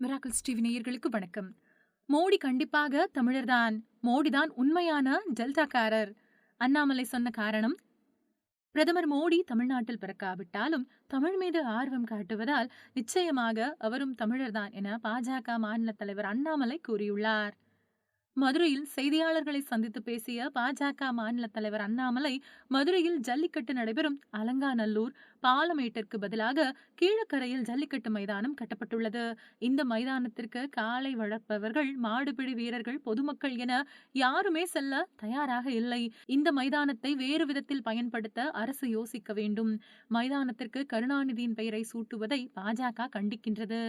Miracles TV நேயர்களுக்கு வணக்கம். மோடி கண்டிப்பாக தமிழர்தான். மோடிதான் உண்மையான டெல்டாக்காரர். அண்ணாமலை சொன்ன காரணம்? பிரதமர் மோடி தமிழ்நாட்டில் பிறக்காவிட்டாலும் தமிழ் மீது ஆர்வம் காட்டுவதால் நிச்சயமாக அவரும் தமிழர்தான் என பாஜக மாநில தலைவர் அண்ணாமலை கூறியுள்ளார். மதுரையில் செய்தியாளர்களை சந்தித்து பேசிய பாஜக மாநில தலைவர் அண்ணாமலை மதுரையில் ஜல்லிக்கட்டு நடைபெறும் அலங்காநல்லூர் பாலமேட்டிற்கு பதிலாக கீழக்கரையில் ஜல்லிக்கட்டு மைதானம் கட்டப்பட்டுள்ளது. இந்த மைதானத்திற்கு காலை வளர்ப்பவர்கள் மாடுபிடி வீரர்கள் பொதுமக்கள் என யாருமே செல்ல தயாராக இல்லை. இந்த மைதானத்தை வேறு விதத்தில் பயன்படுத்த அரசு யோசிக்க வேண்டும். மைதானத்திற்கு கருணாநிதியின் பெயரை சூட்டுவதை பாஜக கண்டிக்கின்றது.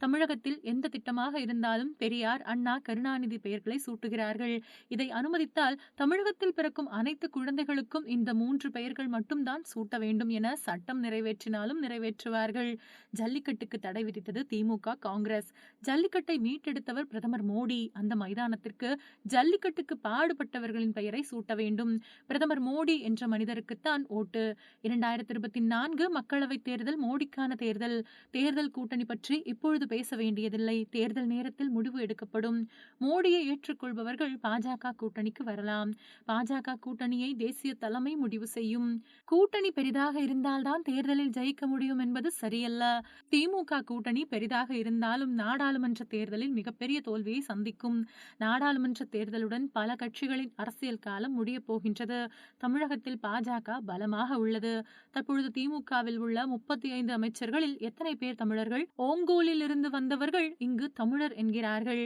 தமிழகத்தில் எந்த திட்டமாக இருந்தாலும் பெரியார் அண்ணா கருணாநிதி பெயர்களை சூட்டுகிறார்கள். இதை அனுமதித்தால் தமிழகத்தில் பிறக்கும் அனைத்து குழந்தைகளுக்கும் இந்த மூன்று பெயர்கள் மட்டும்தான் சூட்ட வேண்டும் என சட்டம் சட்டம் நிறைவேற்றினாலும் நிறைவேற்றுவார்கள். ஜல்லிக்கட்டுக்கு தடை விதித்தது திமுக காங்கிரஸ். ஜல்லிக்கட்டை மீட்டெடுத்தவர் பிரதமர் மோடி. அந்த மைதானத்திற்கு ஜல்லிக்கட்டுக்கு பாடுபட்டவர்களின் பெயரை சூட்ட வேண்டும். பிரதமர் மோடி என்ற மனிதருக்குத்தான் ஓட்டு. இரண்டாயிரத்தி இருபத்தி நான்கு மக்களவைத் தேர்தல் மோடிக்கான தேர்தல். தேர்தல் கூட்டணி பற்றி இப்பொழுது பேச வேண்டியதில்லை. தேர்தல் நேரத்தில் முடிவு எடுக்கப்படும். மோடியை ஏற்றுக்கொள்பவர்கள் பாஜக கூட்டணிக்கு வரலாம். பாஜக கூட்டணியை தேசிய தலைமை முடிவு செய்யும். கூட்டணி பெரிதாக இருந்தால்தான் தேர்தலில் ஜெயிக்க முடியும் என்பது சரியல்ல. திமுக கூட்டணி பெரிதாக இருந்தாலும் நாடாளுமன்ற தேர்தலில் மிகப்பெரிய தோல்வியை சந்திக்கும். நாடாளுமன்ற தேர்தலுடன் பல கட்சிகளின் அரசியல் காலம் முடிய போகின்றது. தமிழகத்தில் பாஜக பலமாக உள்ளது. தற்பொழுது திமுகவில் உள்ள முப்பத்தி ஐந்து அமைச்சர்களில் எத்தனை பேர் தமிழர்கள்? ஓங்கோலில் இருந்து வந்தவர்கள் இங்கு தமிழர் என்கிறார்கள்.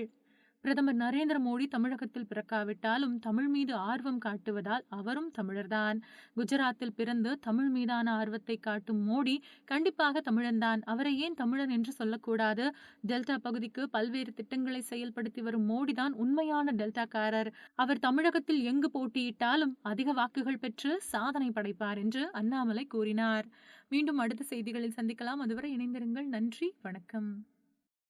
பிரதமர் நரேந்திர மோடி தமிழகத்தில் பிறக்காவிட்டாலும் தமிழ் மீது ஆர்வம் காட்டுவதால் அவரும் தமிழர்தான். குஜராத்தில் பிறந்து தமிழ் மீதான ஆர்வத்தை காட்டும் மோடி கண்டிப்பாக தமிழன்தான். அவரை ஏன் தமிழன் என்று சொல்லக்கூடாது? டெல்டா பகுதிக்கு பல்வேறு திட்டங்களை செயல்படுத்தி வரும் மோடிதான் உண்மையான டெல்டாக்காரர். அவர் தமிழகத்தில் எங்கு போட்டியிட்டாலும் அதிக வாக்குகள் பெற்று சாதனை படைப்பார் என்று அண்ணாமலை கூறினார். மீண்டும் அடுத்த செய்திகளில் சந்திக்கலாம். அதுவரை இணைந்திருங்கள். நன்றி. வணக்கம்.